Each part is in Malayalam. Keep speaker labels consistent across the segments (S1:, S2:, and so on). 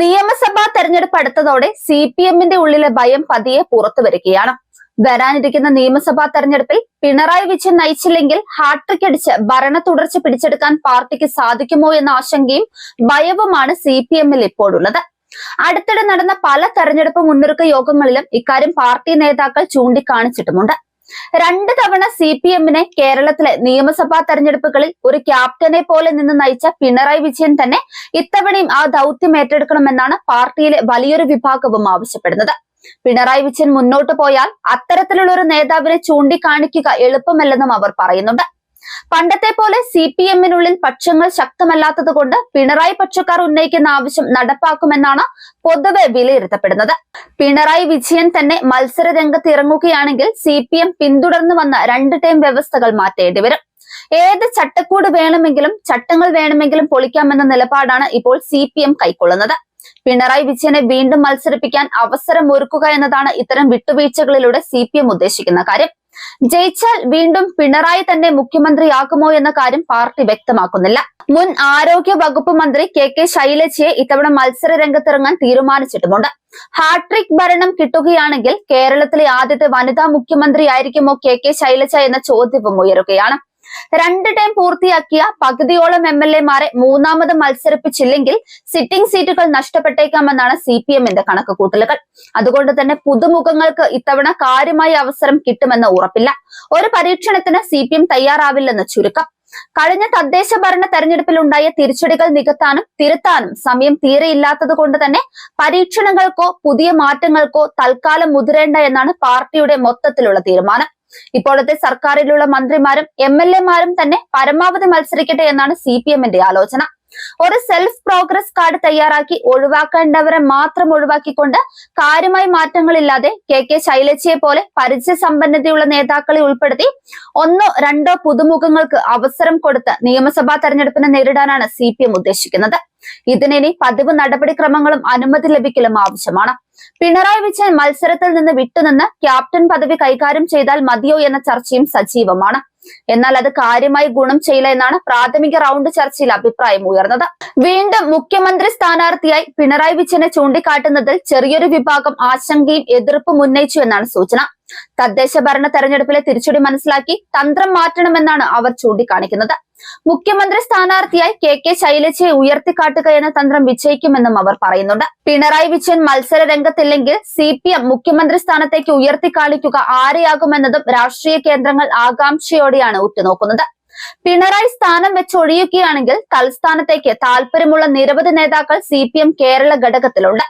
S1: നിയമസഭാ തെരഞ്ഞെടുപ്പ് അടുത്തതോടെ സി പി എമ്മിന്റെ ഉള്ളിലെ ഭയം പതിയെ പുറത്തു വരികയാണ്. വരാനിരിക്കുന്ന നിയമസഭാ തെരഞ്ഞെടുപ്പിൽ പിണറായി വിജയൻ നയിച്ചില്ലെങ്കിൽ ഹാട്രിക് അടിച്ച് ഭരണ തുടർച്ച പിടിച്ചെടുക്കാൻ പാർട്ടിക്ക് സാധിക്കുമോ എന്ന ആശങ്കയും ഭയവുമാണ് സി പി എമ്മിൽ ഇപ്പോഴുള്ളത്. അടുത്തിടെ നടന്ന പല തെരഞ്ഞെടുപ്പ് മുന്നൊരുക്ക യോഗങ്ങളിലും ഇക്കാര്യം പാർട്ടി നേതാക്കൾ ചൂണ്ടിക്കാണിച്ചിട്ടുമുണ്ട്. രണ്ട് തവണ സി പി എമ്മിനെ കേരളത്തിലെ നിയമസഭാ തെരഞ്ഞെടുപ്പുകളിൽ ഒരു ക്യാപ്റ്റനെ പോലെ നിന്ന് നയിച്ച പിണറായി വിജയൻ തന്നെ ഇത്തവണയും ആ ദൗത്യം ഏറ്റെടുക്കണമെന്നാണ് പാർട്ടിയിലെ വലിയൊരു വിഭാഗവും ആവശ്യപ്പെടുന്നത്. പിണറായി വിജയൻ മുന്നോട്ട് പോയാൽ അത്തരത്തിലുള്ള ഒരു നേതാവിനെ ചൂണ്ടിക്കാണിക്കുക എളുപ്പമല്ലെന്നും അവർ പറയുന്നുണ്ട്. പണ്ടത്തെ പോലെ സി പി എമ്മിനുള്ളിൽ പക്ഷങ്ങൾ ശക്തമല്ലാത്തത് കൊണ്ട് പിണറായി പക്ഷക്കാർ ഉന്നയിക്കുന്ന ആവശ്യം നടപ്പാക്കുമെന്നാണ് പൊതുവെ വിലയിരുത്തപ്പെടുന്നത്. പിണറായി വിജയൻ തന്നെ മത്സര രംഗത്ത് ഇറങ്ങുകയാണെങ്കിൽ സി പി എം പിന്തുടർന്നു വന്ന രണ്ട് ടൈം വ്യവസ്ഥകൾ മാറ്റേണ്ടി വരും. ഏത് ചട്ടക്കൂട് വേണമെങ്കിലും ചട്ടങ്ങൾ വേണമെങ്കിലും പൊളിക്കാമെന്ന നിലപാടാണ് ഇപ്പോൾ സി പി എം കൈക്കൊള്ളുന്നത്. പിണറായി വിജയനെ വീണ്ടും മത്സരിപ്പിക്കാൻ അവസരം ഒരുക്കുക എന്നതാണ് ഇത്തരം വിട്ടുവീഴ്ചകളിലൂടെ സി പി എം ഉദ്ദേശിക്കുന്ന കാര്യം. ജയിച്ചാൽ വീണ്ടും പിണറായി തന്നെ മുഖ്യമന്ത്രിയാക്കുമോ എന്ന കാര്യം പാർട്ടി വ്യക്തമാക്കുന്നില്ല. മുൻ ആരോഗ്യ വകുപ്പ് മന്ത്രി കെ കെ ശൈലജയെ ഇത്തവണ മത്സര രംഗത്തിറങ്ങാൻ തീരുമാനിച്ചിട്ടുമുണ്ട്. ഹാട്രിക് ഭരണം കിട്ടുകയാണെങ്കിൽ കേരളത്തിലെ ആദ്യത്തെ വനിതാ മുഖ്യമന്ത്രിയായിരിക്കുമോ കെ കെ ശൈലജ എന്ന ചോദ്യവും ഉയരുകയാണ്. രണ്ട് ടൈം പൂർത്തിയാക്കിയ പകുതിയോളം എം എൽ എമാരെ മൂന്നാമത് മത്സരിപ്പിച്ചില്ലെങ്കിൽ സിറ്റിംഗ് സീറ്റുകൾ നഷ്ടപ്പെട്ടേക്കാമെന്നാണ് സി പി എമ്മിന്റെ കണക്കുകൂട്ടലുകൾ. അതുകൊണ്ട് തന്നെ പുതുമുഖങ്ങൾക്ക് ഇത്തവണ കാര്യമായ അവസരം കിട്ടുമെന്ന് ഉറപ്പില്ല. ഒരു പരീക്ഷണത്തിന് സി പി എം തയ്യാറാവില്ലെന്ന് ചുരുക്കം. കഴിഞ്ഞ തദ്ദേശ ഭരണ തെരഞ്ഞെടുപ്പിലുണ്ടായ തിരിച്ചടികൾ നികത്താനും തിരുത്താനും സമയം തീരെയില്ലാത്തത് കൊണ്ട് തന്നെ പരീക്ഷണങ്ങൾക്കോ പുതിയ മാറ്റങ്ങൾക്കോ തൽക്കാലം മുതിരേണ്ട എന്നാണ് പാർട്ടിയുടെ മൊത്തത്തിലുള്ള തീരുമാനം. ഇപ്പോഴത്തെ സർക്കാരിലുള്ള മന്ത്രിമാരും എം എൽ എമാരും തന്നെ പരമാവധി മത്സരിക്കട്ടെ എന്നാണ് സി പി എമ്മിന്റെ ആലോചന. ഒരു സെൽഫ് പ്രോഗ്രസ് കാർഡ് തയ്യാറാക്കി ഒഴിവാക്കേണ്ടവരെ മാത്രം ഒഴിവാക്കിക്കൊണ്ട് കാര്യമായി മാറ്റങ്ങളില്ലാതെ കെ കെ ശൈലജയെ പോലെ പരിചയ സമ്പന്നതയുള്ള നേതാക്കളെ ഉൾപ്പെടുത്തി ഒന്നോ രണ്ടോ പുതുമുഖങ്ങൾക്ക് അവസരം കൊടുത്ത് നിയമസഭാ തെരഞ്ഞെടുപ്പിനെ നേരിടാനാണ് സി ഉദ്ദേശിക്കുന്നത്. ഇതിനി പതിവ് നടപടിക്രമങ്ങളും അനുമതി ലഭിക്കലും ആവശ്യമാണ്. പിണറായി വിജയൻ മത്സരത്തിൽ നിന്ന് വിട്ടുനിന്ന് ക്യാപ്റ്റൻ പദവി കൈകാര്യം ചെയ്താൽ മതിയോ എന്ന ചർച്ചയും സജീവമാണ്. എന്നാൽ അത് കാര്യമായി ഗുണം ചെയ്യില്ല എന്നാണ് പ്രാഥമിക റൗണ്ട് ചർച്ചയിൽ അഭിപ്രായം ഉയർന്നത്. വീണ്ടും മുഖ്യമന്ത്രി സ്ഥാനാർത്ഥിയായി പിണറായി വിജയനെ ചൂണ്ടിക്കാട്ടുന്നതിൽ ചെറിയൊരു വിഭാഗം ആശങ്കയും എതിർപ്പും ഉന്നയിച്ചു എന്നാണ് സൂചന. തദ്ദേശ ഭരണ തെരഞ്ഞെടുപ്പിലെ തിരിച്ചടി മനസ്സിലാക്കി തന്ത്രം മാറ്റണമെന്നാണ് അവർ ചൂണ്ടിക്കാണിക്കുന്നത്. മുഖ്യമന്ത്രി സ്ഥാനാർത്ഥിയായി കെ കെ ശൈലജയെ ഉയർത്തിക്കാട്ടുക എന്ന തന്ത്രം വിജയിക്കുമെന്നും അവർ പറയുന്നുണ്ട്. പിണറായി വിജയൻ മത്സര രംഗത്തില്ലെങ്കിൽ സി പി എം മുഖ്യമന്ത്രി സ്ഥാനത്തേക്ക് ഉയർത്തിക്കാളിക്കുക ആരെയാകുമെന്നതും രാഷ്ട്രീയ കേന്ദ്രങ്ങൾ ആകാംക്ഷയോടെയാണ് ഉറ്റുനോക്കുന്നത്. പിണറായി സ്ഥാനം വെച്ചൊഴിയുകയാണെങ്കിൽ തൽസ്ഥാനത്തേക്ക് താല്പര്യമുള്ള നിരവധി നേതാക്കൾ സി കേരള ഘടകത്തിലുണ്ട്.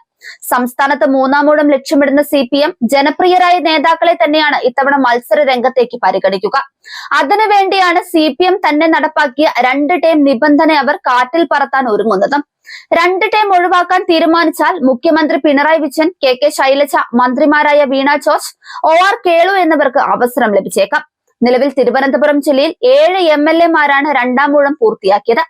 S1: സംസ്ഥാനത്ത് മൂന്നാമൂഴം ലക്ഷ്യമിടുന്ന സി പി എം ജനപ്രിയരായ നേതാക്കളെ തന്നെയാണ് ഇത്തവണ മത്സര രംഗത്തേക്ക് പരിഗണിക്കുക അതിനുവേണ്ടിയാണ് സി പി എം തന്നെ നടപ്പാക്കിയ രണ്ട് ടേം നിബന്ധന അവർ കാറ്റിൽ പറത്താൻ ഒരുങ്ങുന്നത്. രണ്ട് ടേം ഒഴിവാക്കാൻ തീരുമാനിച്ചാൽ മുഖ്യമന്ത്രി പിണറായി വിജയൻ കെ കെ ശൈലജ മന്ത്രിമാരായ Veena George O R Kelu എന്നിവർക്ക് അവസരം ലഭിച്ചേക്കാം. നിലവിൽ തിരുവനന്തപുരം ജില്ലയിൽ ഏഴ് എം എൽ എമാരാണ് രണ്ടാം ഊഴം പൂർത്തിയാക്കിയത്.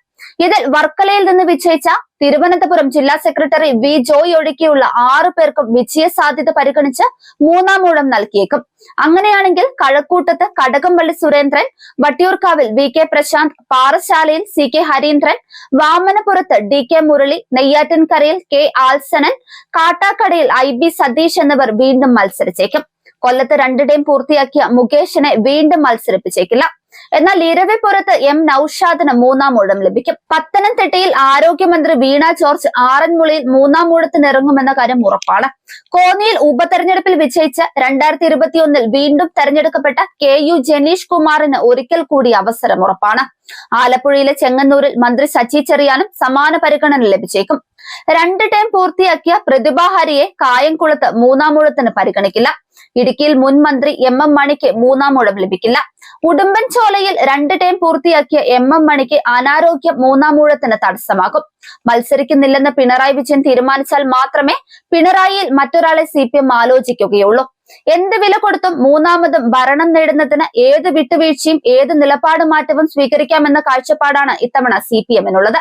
S1: ഇതിൽ വർക്കലയിൽ നിന്ന് വിജയിച്ച തിരുവനന്തപുരം ജില്ലാ സെക്രട്ടറി വി ജോയ് ഒഴികെയുള്ള ആറു പേർക്കും വിജയ സാധ്യത പരിഗണിച്ച് മൂന്നാം ഊഴം നൽകിയേക്കും. അങ്ങനെയാണെങ്കിൽ കഴക്കൂട്ടത്ത് കടകംപള്ളി സുരേന്ദ്രൻ വട്ടിയൂർക്കാവിൽ വി കെ പ്രശാന്ത് പാറശാലയിൽ സി കെ ഹരീന്ദ്രൻ വാമനപുരത്ത് ഡി കെ മുരളി നെയ്യാറ്റിൻകരയിൽ കെ ആൽസനൻ കാട്ടാക്കടയിൽ ഐ ബി സതീഷ് എന്നിവർ വീണ്ടും മത്സരിച്ചേക്കും. കൊല്ലത്ത് രണ്ടിടയും പൂർത്തിയാക്കിയ മുകേഷിനെ വീണ്ടും മത്സരിപ്പിച്ചേക്കില്ല. എന്നാൽ ഇരവിപുരത്ത് എം നൌഷാദിന് മൂന്നാം ഊഴം ലഭിക്കും. പത്തനംതിട്ടയിൽ ആരോഗ്യമന്ത്രി വീണ ജോർജ് ആറന്മുളയിൽ മൂന്നാം ഊഴത്തിന് ഇറങ്ങുമെന്ന കാര്യം ഉറപ്പാണ്. കോന്നിയിൽ ഉപതെരഞ്ഞെടുപ്പിൽ വിജയിച്ച രണ്ടായിരത്തി ഇരുപത്തിയൊന്നിൽ വീണ്ടും തെരഞ്ഞെടുക്കപ്പെട്ട കെ യു ജനീഷ് കുമാറിന് ഒരിക്കൽ കൂടി അവസരം ഉറപ്പാണ്. ആലപ്പുഴയിലെ ചെങ്ങന്നൂരിൽ മന്ത്രി സച്ചി ചെറിയാനും സമാന പരിഗണന ലഭിച്ചേക്കും. രണ്ട് ടൈം പൂർത്തിയാക്കിയ പ്രതിഭാഹരിയെ കായംകുളത്ത് മൂന്നാം ഊഴത്തിന് പരിഗണിക്കില്ല. ഇടുക്കിയിൽ മുൻ മന്ത്രി എം എം മണിക്ക് മൂന്നാം ഊഴം ലഭിക്കില്ല. ഉടുമ്പൻചോലയിൽ രണ്ട് ടൈം പൂർത്തിയാക്കിയ എം എം മണിക്ക് അനാരോഗ്യം മൂന്നാം ഊഴത്തിന് തടസ്സമാകും. മത്സരിക്കുന്നില്ലെന്ന് പിണറായി വിജയൻ തീരുമാനിച്ചാൽ മാത്രമേ പിണറായിയിൽ മറ്റൊരാളെ സി പി ആലോചിക്കുകയുള്ളൂ. എന്ത് വില കൊടുത്തും മൂന്നാമതും ഭരണം നേടുന്നതിന് ഏത് വിട്ടുവീഴ്ചയും ഏത് നിലപാട് മാറ്റവും സ്വീകരിക്കാമെന്ന കാഴ്ചപ്പാടാണ് ഇത്തവണ സി പി എമ്മിനുള്ളത്.